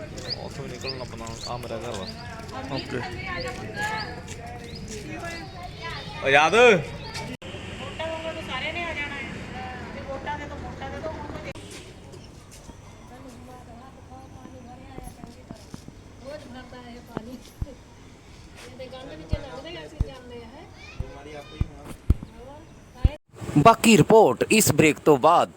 ਉੱਥੋਂ ਵੀ ਨਿਕਲਣਾ ਆਪਣਾ ਆ ਮੇਰਾ ਘਰ ਵਾ। ਓਕੇ। ਆਜ਼ਾਦ ਰੋਜ਼ ਭਰਦਾ ਹੈ। ਪਾਣੀ ਇਹਦੇ ਗੰਦ ਵਿੱਚ ਲੱਗਦੇ ਆ ਅਸੀਂ ਜਾਂਦੇ ਆ ਹੈ ਬਾਕੀ ਰਿਪੋਰਟ ਇਸ ਬ੍ਰੇਕ ਤੋਂ ਬਾਅਦ।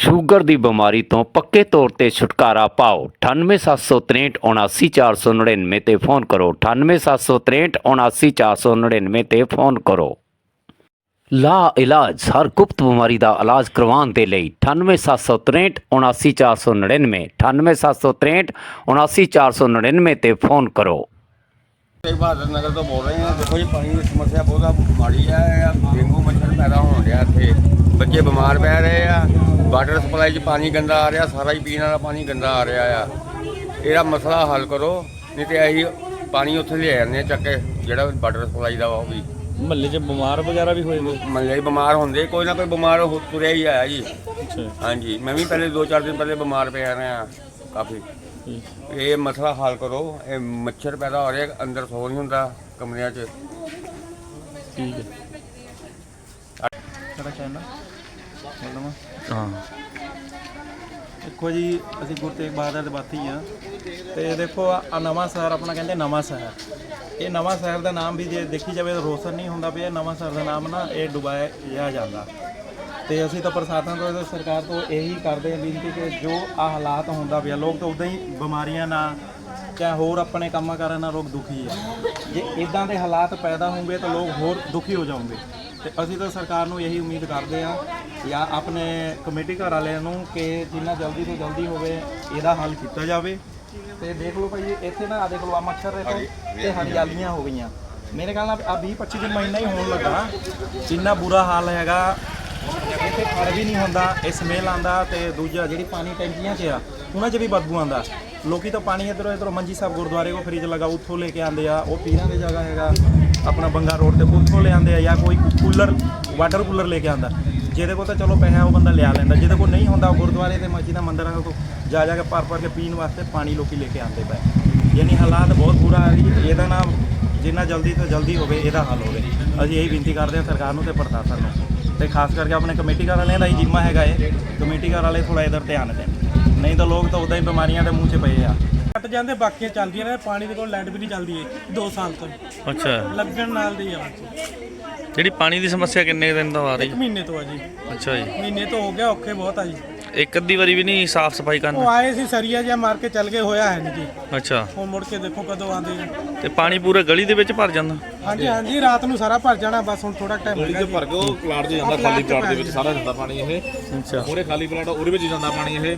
ਸ਼ੂਗਰ ਦੀ ਬਿਮਾਰੀ ਤੋਂ ਪੱਕੇ ਤੌਰ ਤੇ ਛੁਟਕਾਰਾ ਪਾਓ। 9876379499 ਤੇ ਫੋਨ ਕਰੋ। 9876379499 ਤੇ ਫੋਨ ਕਰੋ। ਲਾ ਇਲਾਜ ਹਰ ਗੁਪਤ ਬਿਮਾਰੀ ਦਾ ਇਲਾਜ ਕਰਵਾਉਣ ਦੇ ਲਈ 9876379499 9876379499 ਤੇ ਫੋਨ ਕਰੋ। ਤੇਗ ਬਹਾਦਰ ਨਗਰ ਤੋਂ ਬੋਲ ਰਹੇ ਹਾਂ ਦੇਖੋ ਜੀ ਪਾਣੀ ਦੀ ਸਮੱਸਿਆ ਬਹੁਤ ਮਾੜੀ ਹੈ ਡੇਂਗੂ ਮੱਛਰ ਪੈਦਾ ਹੋਣ ਰਿਹਾ ਇੱਥੇ। ਬੱਚੇ ਬਿਮਾਰ ਪੈ ਰਹੇ ਆ ਵਾਟਰ ਸਪਲਾਈ 'ਚ ਪਾਣੀ ਗੰਦਾ ਆ ਰਿਹਾ ਸਾਰਾ ਹੀ ਪੀਣ ਵਾਲਾ ਪਾਣੀ ਗੰਦਾ ਆ ਰਿਹਾ ਆ। ਇਹਦਾ ਮਸਲਾ ਹੱਲ ਕਰੋ ਨਹੀਂ ਤੇ ਅਸੀਂ ਪਾਣੀ ਉੱਥੇ ਲੈ ਜਾਂਦੇ ਆ ਚੱਕ ਕੇ ਜਿਹੜਾ ਵਾਟਰ ਸਪਲਾਈ ਦਾ ਉਹ ਵੀ। ਮਹੱਲੇ 'ਚ ਬਿਮਾਰ ਵਗੈਰਾ ਵੀ ਹੋਏ ਨੇ? ਮੱਲੇ 'ਚ ਬਿਮਾਰ ਹੁੰਦੇ ਕੋਈ ਨਾ ਕੋਈ ਬਿਮਾਰ ਹੋ ਤੁਰਿਆ ਹੀ ਆਇਆ ਜੀ। ਹਾਂਜੀ ਮੈਂ ਵੀ ਪਹਿਲੇ 2-4 ਦਿਨ ਪਹਿਲੇ ਬਿਮਾਰ ਪਿਆ ਰਿਹਾ ਕਾਫੀ। ਇਹ ਮਸਲਾ ਹੱਲ ਕਰੋ ਇਹ ਮੱਛਰ ਪੈਦਾ ਹੋ ਰਿਹਾ ਅੰਦਰ ਸੌ ਨਹੀਂ ਹੁੰਦਾ ਕਮਰਿਆਂ 'ਚ। ਠੀਕ ਹੈ। ਸਾਡਾ ਚੈਨਲ ਮਤਲਬ ਹਾਂ। ਦੇਖੋ ਜੀ ਅਸੀਂ ਗੁਰੂ ਤੇਗ ਬਹਾਦਰ ਦੇ ਬਾਤੀ ਆ। ਤੇ ਦੇਖੋ ਆ ਨਵਾਂ ਸ਼ਹਿਰ ਆਪਣਾ ਕਹਿੰਦੇ ਨਵਾਂ ਸ਼ਹਿਰ। ਇਹ ਨਵਾਂ ਸ਼ਹਿਰ ਦਾ ਨਾਮ ਵੀ ਜੇ ਦੇਖੀ ਜਾਵੇ ਤਾਂ ਰੋਸ਼ਨ ਨਹੀਂ ਹੁੰਦਾ ਪਿਆ ਨਵਾਂ ਸ਼ਹਿਰ ਦਾ ਨਾਮ ਨਾ ਇਹ ਡੁਬਾਇਆ ਜਾਂਦਾ। ਤੇ ਅਸੀਂ ਤਾਂ ਪ੍ਰਸ਼ਾਸਨ ਤੋਂ ਤੇ ਸਰਕਾਰ ਤੋਂ ਇਹੀ ਕਰਦੇ ਹਾਂ ਬੇਨਤੀ ਕਿ ਜੋ ਆ ਹਾਲਾਤ ਹੁੰਦਾ ਪਿਆ ਲੋਕ ਤਾਂ ਉਦਾਂ ਹੀ ਬਿਮਾਰੀਆਂ ਨਾਲ ਚਾਹੇ ਹੋਰ ਆਪਣੇ ਕੰਮਾਂ ਕਾਰਾਂ ਨਾਲ ਲੋਕ ਦੁਖੀ ਆ। ਜੇ ਇਦਾਂ ਦੇ ਹਾਲਾਤ ਪੈਦਾ ਹੋਣਗੇ ਤਾਂ ਲੋਕ ਹੋਰ ਦੁਖੀ ਹੋ ਜਾਣਗੇ। ਤੇ ਅਸੀਂ ਤਾਂ ਸਰਕਾਰ ਨੂੰ ਇਹੀ ਉਮੀਦ ਕਰਦੇ ਆ ਜਾਂ ਆਪਣੇ ਕਮੇਟੀ ਘਰ ਵਾਲਿਆਂ ਨੂੰ ਕਿ ਜਿੰਨਾ ਜਲਦੀ ਤੋਂ ਜਲਦੀ ਹੋਵੇ ਇਹਦਾ ਹੱਲ ਕੀਤਾ ਜਾਵੇ। ਤੇ ਦੇਖ ਲਓ ਭਾਈ ਇੱਥੇ ਨਾ ਆ ਦੇਖ ਲਓ ਆ ਮੱਛਰ ਤੇ ਹਰਿਆਲੀਆਂ ਹੋ ਗਈਆਂ। ਮੇਰੇ ਖਿਆਲ ਨਾਲ ਆ 20 25 ਦਿਨ ਮਹੀਨਾ ਹੀ ਹੋਣ ਲੱਗਾ ਇੰਨਾ ਬੁਰਾ ਹਾਲ ਹੈਗਾ ਇੱਥੇ ਖੜ ਵੀ ਨਹੀਂ ਹੁੰਦਾ, ਇਹ ਸਮੇਲ ਆਂਦਾ ਤੇ ਦੂਜਾ ਜਿਹੜੀ ਪਾਣੀ ਟੈਂਕੀਆਂ 'ਚ ਆ, ਉਹਨਾਂ 'ਚ ਵੀ ਬਦਬੂ ਆਂਦਾ ਲੋਕੀ ਤਾਂ ਪਾਣੀ ਇਧਰੋਂ ਇਧਰੋਂ ਮੰਜੀ ਸਾਹਿਬ ਗੁਰਦੁਆਰੇ ਕੋ ਫਰੀਜ ਲਗਾ, ਉੱਥੋਂ ਲੈ ਕੇ ਆਂਦੇ ਆ, ਉਹ ਪੀਰਾਂ ਦੀ ਜਗ੍ਹਾ ਹੈਗਾ, ਆਪਣਾ ਬੰਗਾ ਰੋਡ ਤੇ ਉੱਥੋਂ ਲੈ ਆਂਦੇ ਆ, ਜਾਂ ਕੋਈ ਕੂਲਰ, ਵਾਟਰ ਕੂਲਰ ਲੈ ਕੇ ਆਂਦਾ ਜਿਹਦੇ ਕੋਲ ਤਾਂ ਚਲੋ ਪੈਸਾ, ਉਹ ਬੰਦਾ ਲਿਆ ਲੈਂਦਾ। ਜਿਹਦੇ ਕੋਲ ਨਹੀਂ ਹੁੰਦਾ, ਉਹ ਗੁਰਦੁਆਰੇ ਤੇ ਮਸਜਿਦਾਂ ਮੰਦਿਰਾਂ ਤੋਂ ਜਾ ਜਾ ਕੇ ਭਰ ਭਰ ਕੇ ਪੀਣ ਵਾਸਤੇ ਪਾਣੀ ਲੋਕੀ ਲੈ ਕੇ ਆਂਦੇ ਪਏ। ਯਾਨੀ ਹਾਲਾਤ ਬਹੁਤ ਬੁਰਾ ਹੈ ਜੀ। ਇਹਦਾ ਨਾ ਜਿੰਨਾ ਜਲਦੀ ਤੋਂ ਜਲਦੀ ਹੋਵੇ, ਇਹਦਾ ਹੱਲ ਹੋਵੇ। ਅਸੀਂ ਇਹੀ ਬੇਨਤੀ ਕਰਦੇ ਹਾਂ ਸਰਕਾਰ ਨੂੰ ਤੇ ਪ੍ਰਸ਼ਾਸਨ ਨੂੰ। ਤੇ ਖਾਸ ਕਰਕੇ ਆਪਣੇ ਕਮੇਟੀ ਘਰ ਵਾਲਿਆਂ ਦਾ ਹੀ ਜਿੰਮਾ ਹੈਗਾ ਇਹ। ਕਮੇਟੀ ਘਰ ਵਾਲੇ ਥੋੜਾ ਇਧਰ ਧਿਆਨ ਦੇਣ। ਨਹੀਂ ਤਾਂ ਲੋਕ ਤਾਂ ਉਦਾਂ ਹੀ ਬਿਮਾਰੀਆਂ ਦੇ ਮੂੰਹ 'ਚ ਪਏ ਆ। ਕੱਟ ਜਾਂਦੇ ਬਾਕੀਆਂ ਚੱਲਦੀਆਂ ਨੇ ਪਾਣੀ ਦੇ ਕੋਲ ਲਾਈਟ ਵੀ ਨਹੀਂ ਚੱਲਦੀ ਏ 2 ਸਾਲ ਤੋਂ। ਅੱਛਾ। ਲੱਗਣ ਨਾਲ ਦੀ ਆ। ਜਿਹੜੀ ਪਾਣੀ ਦੀ ਸਮੱਸਿਆ ਕਿੰਨੇ ਦਿਨ ਤੋਂ ਆ ਰਹੀ? ਇੱਕ ਮਹੀਨੇ ਤੋਂ ਆ ਜੀ। ਅੱਛਾ ਜੀ। ਮਹੀਨੇ ਤੋਂ ਹੋ ਗਿਆ ਔਖੇ ਬਹੁਤ ਆ ਜੀ। ਇੱਕ ਅੱਧੀ ਵਾਰੀ ਵੀ ਨਹੀਂ ਸਾਫ਼ ਸਫ਼ਾਈ ਉਹ ਕਰਨਾ ਆਏ ਸੀ ਸਰੀਆ ਜਿਹਾ ਮਾਰ ਕੇ ਚੱਲ ਗਏ ਹੋਇਆ ਹੈ ਨਹੀਂ ਜੀ। ਅੱਛਾ। ਹੁਣ ਮੁੜ ਕੇ ਦੇਖੋ ਕਦੋਂ ਆਉਂਦੇ ਨੇ ਤੇ ਪਾਣੀ ਪੂਰੇ ਗਲੀ ਦੇ ਵਿੱਚ ਭਰ ਜਾਂਦਾ? ਹਾਂਜੀ ਹਾਂਜੀ ਰਾਤ ਨੂੰ ਸਾਰਾ ਭਰ ਜਾਣਾ ਬਸ ਹੁਣ ਥੋੜਾ ਟਾਈਮ ਗਲੀ ਜੀ ਭਰ ਕੇ ਉਹ ਪਲਾਟ 'ਚ ਜਾਂਦਾ ਖਾਲੀ ਪਲਾਟ ਦੇ ਵਿੱਚ ਸਾਰਾ ਜਾਂਦਾ ਪਾਣੀ ਇਹ। ਅੱਛਾ। ਮੂਰੇ ਖਾਲੀ ਪਲਾਟ ਆ, ਉਹਦੇ ਵਿੱਚ ਜਾਂਦਾ ਪਾਣੀ ਇਹ।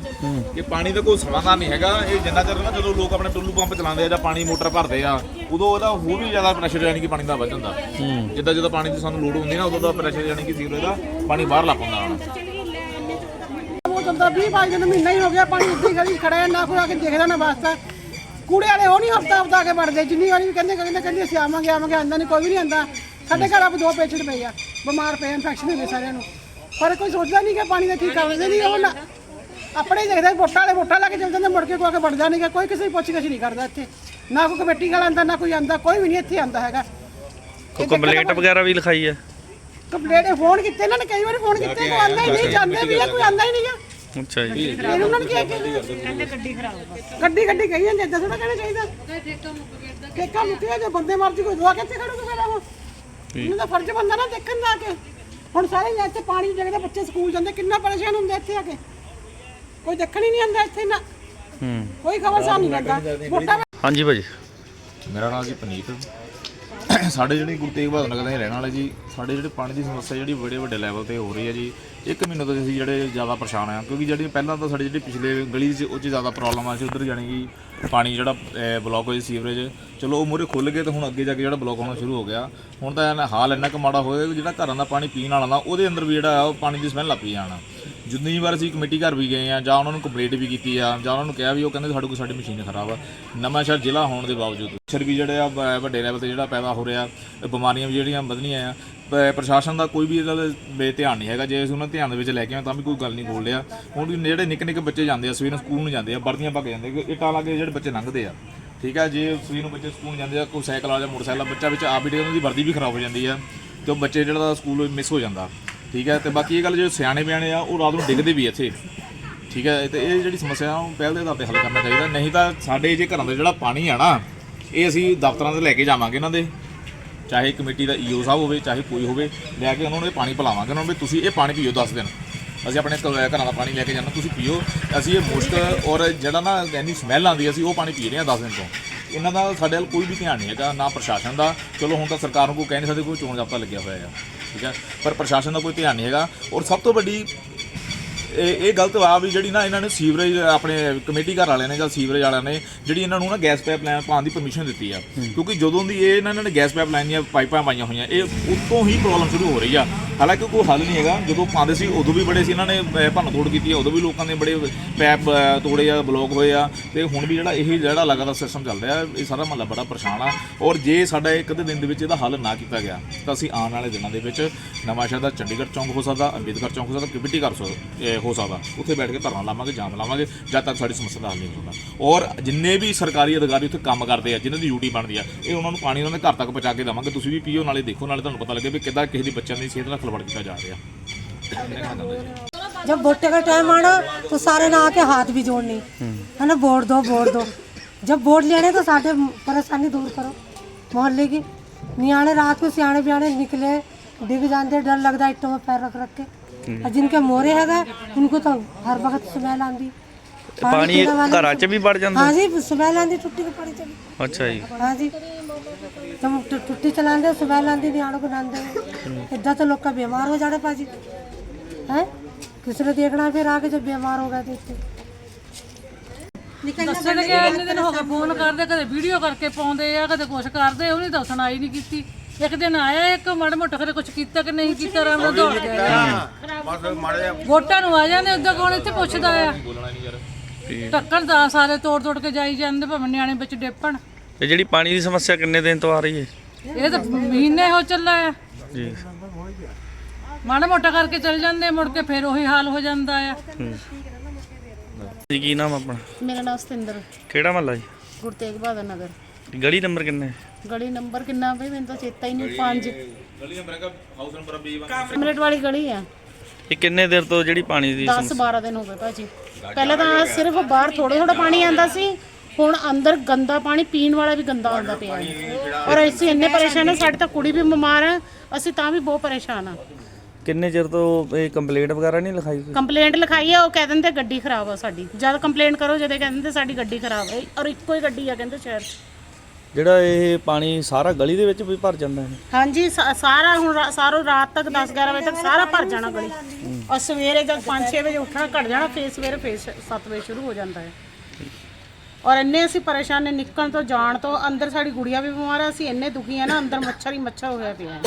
ਇਹ ਪਾਣੀ ਦਾ ਕੋਈ ਸਮਾਧਾਨ ਨਹੀਂ ਹੈਗਾ। ਇਹ ਜਿੰਨਾ ਚਿਰ ਨਾ ਜਦੋਂ ਲੋਕ ਆਪਣੇ ਟੁੱਲੂ ਪੰਪ ਚਲਾਉਂਦੇ ਆ ਜਾਂ ਪਾਣੀ ਮੋਟਰ ਭਰਦੇ ਆ ਉਦੋਂ ਉਹਦਾ ਹੋਰ ਵੀ ਜ਼ਿਆਦਾ ਪ੍ਰੈਸ਼ਰ ਯਾਨੀ ਕਿ ਪਾਣੀ ਦਾ ਵੱਧ ਜਾਂਦਾ। ਜਿੱਦਾਂ ਜਦੋਂ ਪਾਣੀ ਦੀ ਸਾਨੂੰ ਲੋੜ ਹੁੰਦੀ ਨਾ ਉਦੋਂ ਦਾ ਪ੍ਰੈਸ਼ਰ ਯਾਨੀ ਕਿ ਸੀਵਰੇਜ ਦਾ ਪਾਣੀ ਬਾਹਰ ਲੱਗ ਪੈਂਦਾ ਆਉਣਾ ਉਹ ਜਾਂਦਾ 20 ਬਾਈ ਦਿਨ ਮਹੀਨਾ ਹੀ ਹੋ ਗਿਆ ਪਾਣੀ ਇੱਥੇ ਗਲੀ ਖੜਾ ਨਾ ਕੋਈ ਆ ਕੇ ਦੇਖਦਾ ਨਾ ਵਾਸਤਾ। ਕੂੜੇ ਵਾਲੇ ਉਹ ਨਹੀਂ ਹਫਤਾ ਹਫਤਾ ਆ ਕੇ ਵੜਦੇ ਜਿੰਨੀ ਵਾਰੀ ਵੀ ਕਹਿੰਦੇ ਕਹਿੰਦੇ ਕਹਿੰਦੇ ਅਸੀਂ ਆਵਾਂਗੇ ਆਵਾਂਗੇ ਆਂਦਾ ਨਹੀਂ ਕੋਈ ਵੀ ਨਹੀਂ ਆਂਦਾ ਸਾਡੇ ਘਰ ਆਪ ਦੋ ਪੇਸ਼ੈਂਟ ਪਏ ਆ ਬਿਮਾਰ ਪਏ ਇਨਫੈਕਸ਼ਨ ਹੋ ਗਈ ਸਾਰਿਆਂ ਨੂੰ। ਪਰ ਕੋਈ ਸੋਚਦਾ ਨਹੀਂ ਕਿ ਪਾਣੀ ਦਾ ਕੀ ਕਰਦੇ ਨਹੀਂ ਉਹ ਨਾ ਆਪਣੇ ਦੇਖਦੇ ਵੋਟਾਂ ਵਾਲੇ ਵੋਟਾਂ ਲਾ ਕੇ ਚੱਲ ਜਾਂਦੇ ਮੁੜ ਕੇ ਕੋਈ ਆ ਕੇ ਵੜਦਾ ਨਹੀਂ ਕੋਈ ਕਿਸੇ ਦੀ ਪੁੱਛ ਗਿੱਛ ਨਹੀਂ ਕਰਦਾ ਇੱਥੇ। ਨਾ ਕੋਈ ਕਮੇਟੀ ਵਾਲਾ ਆਂਦਾ ਨਾ ਕੋਈ ਆਂਦਾ ਕੋਈ ਵੀ ਨਹੀਂ ਇੱਥੇ ਆਂਦਾ ਹੈਗਾ। ਕੋਈ ਕੰਪਲੇਂਟ ਵਗੈਰਾ ਵੀ ਲਿਖਾਈ ਹੈ? ਕੰਪਲੇਂਟ ਫੋਨ ਕੀਤੇ ਇਹਨਾਂ ਨੇ ਕਈ ਵਾਰੀ ਫੋਨ ਕੀਤੇ ਕੋਈ ਆਂਦਾ ਹੀ ਨਹੀਂ ਜਾਂਦੇ ਵੀ ਆ ਕੋਈ ਆਂਦਾ ਹੀ ਨਹੀਂ ਗਾ ਅੱਛਾ ਜੀ। ਫਿਰ ਉਹਨਾਂ ਨੇ ਕੀ ਕਹਿੰਦੇ ਗੱਡੀ ਖਰਾਬ ਗੱਡੀ ਗੱਡੀ ਕਹੀ ਜਾਂਦੇ ਏਦਾਂ ਥੋੜਾ ਕਹਿਣਾ ਚਾਹੀਦਾ। ਠੇਕਾ ਮੁੱਕ ਗਿਆ ਜੇ ਬੰਦੇ ਮਰ ਜੀ ਕੋਈ ਦਵਾ ਕਿੱਥੇ ਖੜੂਗਾ ਫਿਰ ਉਹ? ਇਹਨਾਂ ਦਾ ਫਰਜ਼ ਬੰਦਾ ਨਾ ਦੇਖਣ ਦਾ ਕੇ। ਹੁਣ ਸਾਰੇ ਹੀ ਇੱਥੇ ਪਾਣੀ ਦੀ ਜਗ੍ਹਾ ਤੇ ਬੱਚੇ ਸਕੂਲ ਜਾਂਦੇ ਕਿੰਨਾ ਪਰੇਸ਼ਾਨ ਹੁੰਦੇ ਇੱਥੇ ਆ ਕੇ। ਕੋਈ ਦੇਖਣ ਹੀ ਨਹੀਂ ਆਉਂਦਾ ਇੱਥੇ ਨਾ। ਹੂੰ। ਕੋਈ ਖਬਰ ਸਾਨੂੰ ਨਹੀਂ ਲੱਗਾ ਵੋਟਾਂ ਹਾਂਜੀ ਭਾਜੀ। ਮੇਰਾ ਨਾਮ ਜੀ ਪਨੀਤ ਸਾਡੇ ਜਿਹੜੀ ਗੁਰੂ ਤੇਗ ਬਹਾਦਰ ਨਗਰ ਦੇ ਰਹਿਣ ਵਾਲੇ ਜੀ, ਸਾਡੇ ਜਿਹੜੇ ਪਾਣੀ ਦੀ ਸਮੱਸਿਆ ਜਿਹੜੀ ਬੜੇ ਵੱਡੇ ਲੈਵਲ ਤੇ ਹੋ ਰਹੀ ਹੈ ਜੀ, ਇੱਕ ਮਹੀਨੇ ਤੋਂ ਅਸੀਂ ਜਿਹੜੇ ਜ਼ਿਆਦਾ ਪਰੇਸ਼ਾਨ ਆ ਕਿਉਂਕਿ ਜਿਹੜੀ ਪਹਿਲਾਂ ਤਾਂ ਸਾਡੇ ਜਿਹੜੀ ਪਿਛਲੇ ਗਲੀ 'ਚ ਉਹ 'ਚ ਜ਼ਿਆਦਾ ਪ੍ਰੋਬਲਮ ਆ ਸੀ, ਉਧਰ ਜਾਣੀ ਕਿ ਪਾਣੀ ਜਿਹੜਾ ਬਲੌਕ ਹੋਈ ਸੀਵਰੇਜ, ਚਲੋ ਉਹ ਮੂਹਰੇ ਖੁੱਲ ਗਏ ਤੇ ਹੁਣ ਅੱਗੇ ਜਾ ਕੇ ਜਿਹੜਾ ਬਲੌਕ ਹੋਣਾ ਸ਼ੁਰੂ ਹੋ ਗਿਆ। ਹੁਣ ਤਾਂ ਇਹਨਾਂ ਹਾਲ ਇੰਨਾ ਕੁ ਮਾੜਾ ਹੋਇਆ ਕਿ ਜਿਹੜਾ ਘਰਾਂ ਦਾ ਪਾਣੀ ਪੀਣ ਵਾਲਾ ਨਾ, ਉਹਦੇ ਅੰਦਰ ਵੀ ਜਿਹੜਾ ਉਹ ਪਾਣੀ ਦੀ ਸਮੈਲ ਲੱਗ ਪਈ ਜਾਣਾ। ਜਿੰਨੀ ਵਾਰ ਅਸੀਂ ਕਮੇਟੀ ਘਰ ਵੀ ਗਏ ਆ ਜਾਂ ਉਹਨਾਂ ਨੂੰ ਕੰਪਲੀਟ ਵੀ ਕੀਤੀ ਆ ਜਾਂ ਉਹਨਾਂ ਨੂੰ ਕਿਹਾ ਵੀ ਉਹ ਕਹਿੰਦੇ ਸਾਡੇ ਕੋਲ ਸਾਡੀ ਮਸ਼ੀਨ ਖਰਾਬ ਆ ਨਵਾਂ ਸ਼ਹਿਰ ਜ਼ਿਲ੍ਹਾ ਹੋਣ ਦੇ ਬਾਵਜੂਦ। ਮੱਛਰ ਵੀ ਜਿਹੜੇ ਆ ਬ- ਵੱਡੇ ਲੈਵਲ ਤੇ ਜਿਹੜਾ ਪੈਦਾ ਹੋ ਰਿਹਾ ਬਿਮਾਰੀਆਂ ਵੀ ਜਿਹੜੀਆਂ ਵਧਣੀਆਂ ਆ ਪ- ਪ੍ਰਸ਼ਾਸਨ ਦਾ ਕੋਈ ਵੀ ਇਹਦਾ ਬੇ ਧਿਆਨ ਨਹੀਂ ਹੈਗਾ। ਜੇ ਅਸੀਂ ਉਹਨਾਂ ਧਿਆਨ ਦੇ ਵਿੱਚ ਲੈ ਕੇ ਆਏ ਤਾਂ ਵੀ ਕੋਈ ਗੱਲ ਨਹੀਂ ਬੋਲ ਰਿਹਾ। ਹੁਣ ਵੀ ਜਿਹੜੇ ਨਿੱਕੇ ਨਿੱਕੇ ਬੱਚੇ ਜਾਂਦੇ ਆ ਸਵੇਰ ਨੂੰ ਸਕੂਲ ਨੂੰ ਜਾਂਦੇ ਆ ਵਰਦੀਆਂ ਪਾ ਕੇ ਜਾਂਦੇ ਆ, ਇੱਟਾਂ ਲਾ ਕੇ ਜਿਹੜੇ ਬੱਚੇ ਲੰਘਦੇ ਆ ਠੀਕ ਆ? ਜੇ ਸਵੇਰ ਨੂੰ ਬੱਚੇ ਸਕੂਲ ਜਾਂਦੇ ਆ ਕੋਈ ਸਾਈਕਲ ਆ ਜਾਂ ਮੋਟਰਸਾਈਕਲ ਆ, ਬੱਚਾ ਵਿੱਚ ਆ ਵੀ ਡਿੱਗਦਾ ਉਹਦੀ ਵਰਦੀ ਵੀ ਖਰਾਬ ਹੋ ਜਾਂਦੀ ਆ ਤੇ ਉਹ ਬੱਚੇ ਜਿਹੜਾ ਦਾ ਸਕੂਲ ਮਿਸ ਹੋ ਜਾਂਦਾ। ਠੀਕ ਹੈ, ਤੇ ਬਾਕੀ ਇਹ ਗੱਲ ਜਿਹੜੇ ਸਿਆਣੇ ਬਿਆਣੇ ਆ, ਉਹ ਰਾਤ ਨੂੰ ਡਿੱਗਦੇ ਵੀ ਇੱਥੇ। ਠੀਕ ਹੈ, ਤੇ ਇਹ ਜਿਹੜੀ ਸਮੱਸਿਆ ਉਹ ਪਹਿਲ ਦੇ ਆਧਾਰ ਤੇ ਹੱਲ ਕਰਨਾ ਚਾਹੀਦਾ। ਨਹੀਂ ਤਾਂ ਸਾਡੇ ਜੇ ਘਰਾਂ ਦਾ ਜਿਹੜਾ ਪਾਣੀ ਆ ਨਾ, ਇਹ ਅਸੀਂ ਦਫ਼ਤਰਾਂ ਤੇ ਲੈ ਕੇ ਜਾਵਾਂਗੇ ਇਹਨਾਂ ਦੇ। ਚਾਹੇ ਕਮੇਟੀ ਦਾ ਈਓ ਸਾਹਿਬ ਹੋਵੇ, ਚਾਹੇ ਕੋਈ ਹੋਵੇ, ਲੈ ਕੇ ਉਹਨਾਂ ਨੂੰ ਇਹ ਪਾਣੀ ਪਿਲਾਵਾਂਗੇ ਉਹਨਾਂ ਨੂੰ ਵੀ ਤੁਸੀਂ ਇਹ ਪਾਣੀ ਪੀਓ 10 ਦਿਨ। ਅਸੀਂ ਆਪਣੇ ਘ- ਘਰਾਂ ਦਾ ਪਾਣੀ ਲੈ ਕੇ ਜਾਣਾ, ਤੁਸੀਂ ਪੀਓ। ਅਸੀਂ ਇਹ ਮੁਸ਼ਕ ਔਰ ਜਿਹੜਾ ਨਾ ਇੰਨੀ ਸਮੈਲ ਆਉਂਦੀ ਅਸੀਂ ਉਹ ਪਾਣੀ ਪੀ ਰਹੇ ਹਾਂ 10 ਦਿਨ ਤੋਂ। ਇਹਨਾਂ ਦਾ ਸਾਡੇ ਵੱਲ ਕੋਈ ਵੀ ਧਿਆਨ ਨਹੀਂ ਹੈਗਾ ਨਾ ਪ੍ਰਸ਼ਾਸਨ ਦਾ। ਚਲੋ ਹੁਣ ਤਾਂ ਸਰਕਾਰ ਨੂੰ ਕੋਈ ਕਹਿ ਨਹੀਂ ਸਕਦੇ ਕੋਈ ਚੋਣ ਜਾਬਤਾ ਲੱਗਿਆ ਹੋਇਆ ਹੈ ਠੀਕ ਹੈ? ਪਰ ਪ੍ਰਸ਼ਾਸਨ ਦਾ ਕੋਈ ਧਿਆਨ ਨਹੀਂ ਹੈਗਾ। ਔਰ ਸਭ ਤੋਂ ਵੱਡੀ ਇਹ ਇਹ ਗਲਤ ਵਾ ਵੀ ਜਿਹੜੀ ਨਾ ਇਹਨਾਂ ਨੇ ਸੀਵਰੇਜ ਆਪਣੇ ਕਮੇਟੀ ਘਰ ਵਾਲਿਆਂ ਨੇ ਜਾਂ ਸੀਵਰੇਜ ਵਾਲਿਆਂ ਨੇ ਜਿਹੜੀ ਇਹਨਾਂ ਨੂੰ ਨਾ ਗੈਸ ਪਾਈਪ ਲਾਈਨ ਪਾਉਣ ਦੀ ਪਰਮਿਸ਼ਨ ਦਿੱਤੀ ਆ। ਕਿਉਂਕਿ ਜਦੋਂ ਦੀ ਇਹ ਇਹਨਾਂ ਨੇ ਗੈਸ ਪਾਈਪ ਲਾਈਨ ਦੀਆਂ ਪਾਈਪਾਂ ਪਾਈਆਂ ਹੋਈਆਂ ਇਹ ਉਤੋਂ ਹੀ ਪ੍ਰੋਬਲਮ ਸ਼ੁਰੂ ਹੋ ਰਹੀ ਆ। ਹਾਲਾਂਕਿ ਕੋਈ ਹੱਲ ਨਹੀਂ ਹੈਗਾ। ਜਦੋਂ ਪਾਉਂਦੇ ਸੀ ਉਦੋਂ ਵੀ ਬੜੇ ਸੀ ਇਹਨਾਂ ਨੇ ਅਹ, ਭੰਨ ਤੋੜ ਕੀਤੀ ਹੈ ਉਦੋਂ ਵੀ ਲੋਕਾਂ ਦੇ ਬੜੇ ਪੈਪ ਤੋੜੇ ਆ ਬਲੌਕ ਹੋਏ ਆ। ਤੇ ਹੁਣ ਵੀ ਜਿਹੜਾ ਇਹ ਜਿਹੜਾ ਲਗਾਤਾਰ ਸਿਸਟਮ ਚੱਲ ਰਿਹਾ ਇਹ ਸਾਰਾ ਮਹੱਲਾ ਬੜਾ ਪਰੇਸ਼ਾਨ ਆ। ਔਰ ਜੇ ਸਾਡਾ ਇੱਕ ਅੱਧੇ ਦਿਨ ਦੇ ਵਿੱਚ ਇਹਦਾ ਹੱਲ ਨਾ ਕੀਤਾ ਗਿਆ ਤਾਂ ਅਸੀਂ ਆਉਣ ਵਾਲੇ ਦਿਨਾਂ ਦੇ ਵਿੱਚ ਨਵਾਂ ਸ਼ਹਿਰ ਦਾ ਚੰਡੀਗੜ੍ਹ ਚੌਂਕ ਹੋ ਸਕਦਾ ਅੰਬੇਦਕਰ ਚੌਂਕ ਹੋ ਸਕਦਾ ਕਮੇਟੀ ਘਰ ਸੋ- ਇਹ ਹੋ ਸਕਦਾ। ਉੱਥੇ ਬੈਠ ਕੇ ਧਰਨਾ ਲਾਵਾਂਗੇ ਜਾਮ ਲਾਵਾਂਗੇ ਜਦ ਤੱਕ ਸਾਡੀ ਸਮੱਸਿਆ ਦਾ ਹੱਲ ਨਹੀਂ ਹੁੰਦਾ ਔਰ ਜਿੰਨੇ ਵੀ ਸਰਕਾਰੀ ਅਧਿਕਾਰੀ ਉੱਥੇ ਕੰਮ ਕਰਦੇ ਆ ਜਿਨ੍ਹਾਂ ਦੀ ਡਿਊਟੀ ਬਣਦੀ ਆ ਇਹ ਉਹਨਾਂ ਨੂੰ ਪਾਣੀ ਉਹਨਾਂ ਦੇ ਘਰ ਤੱਕ ਪਹੁੰਚਾ ਕੇ ਦੇਵਾਂਗੇ। ਤੁਸੀਂ ਵੀ ਪੀਓ ਨਾਲੇ ਦੇਖੋ ਨਾਲੇ ਤੁਹਾਨੂੰ ਪਤਾ ਲੱਗੇ ਵੀ ਕਿੱਦਾਂ ਕਿਸੇ ਦੀ ਬੱਚਿਆਂ ਦੀ ਸਿਹਤ ਨਾਲ गड़बड़ किया जा रहा है जब वोटे का टाइम आना तो सारे ने आके हाथ भी जोड़नी है ना वोट दो वोट दो जब वोट लेने तो साढ़े परेशानी दूर करो मोहल्ले की नियाणे रात को सियाने बियाने निकले डिग जाते डर लगता है इट्टों में पैर रख रख के और जिनके मोरे है गए उनको तो हर वक्त स्मेल आती ਪਾਣੀ ਘਰਾਂ 'ਚ ਵੀ ਵੜ ਜਾਂਦਾ? ਹਾਂ ਜੀ ਸਵੈਲ ਆਂਦੀ ਟੁੱਟੀ ਤੇ ਪਾਣੀ ਚਲੀ ਅੱਛਾ ਜੀ। ਹਾਂ ਜੀ। ਤਮ ਟੁੱਟੀ ਚਲਾਉਂਦੇ ਸਵੈਲ ਆਂਦੀ ਦੀ ਆਣੋ ਬਣਾਉਂਦੇ ਇਦਾਂ ਤਾਂ ਲੋਕਾਂ ਬਿਮਾਰ ਹੋ ਜਾਣਾ ਭਾਜੀ। ਹੈ? ਕਿਸੇ ਨੇ ਦੇਖਣਾ ਫਿਰ ਆ ਕੇ ਜੇ ਬਿਮਾਰ ਹੋ ਗਿਆ ਤੇ ਇੱਥੇ ਦੱਸਣ ਲੱਗੇ ਇੰਨੇ ਦਿਨ ਹੋ ਗਏ ਫੋਨ ਕਰਦੇ ਕਦੇ ਵੀਡੀਓ ਕਰਕੇ ਪਾਉਂਦੇ ਆ ਕਦੇ ਕੁਛ ਕਰਦੇ ਉਹਨੇ ਤਾਂ ਸੁਣਾਈ ਨਹੀਂ ਕੀਤੀ। ਇੱਕ ਦਿਨ ਆਇਆ ਇੱਕ ਮਾੜਾ ਮੋਟਾ ਕਦੇ ਕੁਛ ਕੀਤਾ ਕਿ ਨਹੀਂ ਕੀਤਾ ਰਾਮ ਨੂੰ ਦੌੜ ਗਿਆ ਵੋਟਾਂ ਨੂੰ ਆ ਜਾਂਦੇ ਉਦੋਂ ਕੋਲ ਇੱਥੇ ਪੁੱਛਦਾ ਆ। ਢੱਕਣ ਤਾਂ ਸਾਰੇ ਤੋੜ ਤੋੜ ਕੇ ਜਾਈ ਜਾਂਦੇ ਭਾਵੇਂ ਨਿਆਣੇ ਵਿੱਚ ਡੇਪਣ। ਤੇ ਜਿਹੜੀ ਪਾਣੀ ਦੀ ਸਮੱਸਿਆ ਕਿੰਨੇ ਦਿਨ ਤੋਂ ਆ ਰਹੀ ਹੈ? ਇਹ ਤਾਂ ਮਹੀਨੇ ਹੋ ਚੱਲਾ ਆ। ਜੀ। ਮਾੜਾ ਮੋਟਾ ਕਰਕੇ ਚੱਲ ਜਾਂਦੇ ਮੁੜ ਕੇ ਫਿਰ ਉਹੀ ਹਾਲ ਹੋ ਜਾਂਦਾ ਆ। ਜੀ ਕੀ ਨਾਮ ਆਪਣਾ? ਮੇਰਾ ਨਾਮ ਸਤਿੰਦਰ। ਕਿਹੜਾ ਮਹੱਲਾ ਜੀ? ਗੁਰੂ ਤੇਗ ਬਹਾਦਰ ਨਗਰ। ਗਲੀ ਨੰਬਰ ਕਿੰਨੇ? ਗਲੀ ਨੰਬਰ ਕਿੰਨਾ ਬਈ? ਮੈਨੂੰ ਤਾਂ ਚੇਤਾ ਹੀ ਨਹੀਂ 5 ਗਲੀ ਨੰਬਰ ਹੈਗਾ ਹਾਊਸ ਨੰਬਰ 20 ਮਿੰਟ ਵਾਲੀ ਗਲੀ ਆ। ਇਹ ਕਿੰਨੇ ਦਿਨ ਤੋਂ ਜਿਹੜੀ ਪਾਣੀ ਦੀ 10 12 ਦਿਨ ਹੋ ਗਏ ਭਾਜੀ। ਪਹਿਲਾਂ ਤਾਂ ਸਿਰਫ ਬਾਹਰ ਥੋੜਾ ਥੋੜਾ ਪਾਣੀ ਆਂਦਾ ਸੀ ਹੁਣ ਅੰਦਰ ਗੰਦਾ ਪਾਣੀ ਪੀਣ ਵਾਲਾ ਵੀ ਗੰਦਾ ਆਉਂਦਾ ਪਿਆ ਹੈ। ਔਰ ਅਸੀਂ ਇੰਨੇ ਪਰੇਸ਼ਾਨ ਹਾਂ ਸਾਡੇ ਤਾਂ ਕੁੜੀ ਵੀ ਬਿਮਾਰ ਹੈ ਅਸੀਂ ਤਾਂ ਵੀ ਬਹੁਤ ਪਰੇਸ਼ਾਨ ਆ ਕਿੰਨੇ ਚਿਰ ਤੋਂ ਇਹ ਕੰਪਲੇਂਟ ਵਗੈਰਾ ਨਹੀਂ ਲਿਖਾਈ? ਕੰਪਲੇਂਟ ਲਿਖਾਈ ਆ ਉਹ ਕਹਿ ਦਿੰਦੇ ਗੱਡੀ ਖਰਾਬ ਆ ਸਾਡੀ। ਜਦ ਕੰਪਲੇਂਟ ਕਰੋ ਜਦੇ ਕਹਿ ਦਿੰਦੇ ਸਾਡੀ ਗੱਡੀ ਖਰਾਬ ਹੈ ਔਰ ਇੱਕੋ ਹੀ ਗੱਡੀ ਆ ਕਹਿੰਦੇ ਸ਼ਹਿਰ 'ਚ। ਜਿਹੜਾ ਇਹ ਪਾਣੀ ਸਾਰਾ ਗਲੀ ਦੇ ਵਿੱਚ ਵੀ ਭਰ ਜਾਂਦਾ ਹੈ? ਹਾਂਜੀ, ਸਾ- ਸਾਰਾ ਹੁਣ ਰਾ- ਸਾਰੋ ਰਾਤ ਤੱਕ 10 11 ਵਜੇ ਤੱਕ ਸਾਰਾ ਭਰ ਜਾਣਾ ਗਲੀ। ਔਰ ਸਵੇਰੇ ਜਦ 5 6 ਵਜੇ ਉੱਠਣਾ ਘਟ ਜਾਣਾ, ਫੇਰ ਸਵੇਰੇ ਫੇਰ 7 ਵਜੇ ਸ਼ੁਰੂ ਹੋ ਜਾਂਦਾ ਹੈ। ਔਰ ਇੰਨੇ ਅਸੀਂ ਪਰੇਸ਼ਾਨ ਨੇ ਨਿਕਲਣ ਤੋਂ, ਜਾਣ ਤੋਂ, ਅੰਦਰ ਸਾਡੀ ਗੁੜੀਆ ਵੀ ਬਿਮਾਰ ਹੈ ਅਸੀਂ ਇੰਨੇ ਦੁਖੀ ਆ ਨਾ, ਅੰਦਰ ਮੱਛਰ ਹੀ ਮੱਛਰ ਹੋਇਆ ਪਿਆ ਹੈ।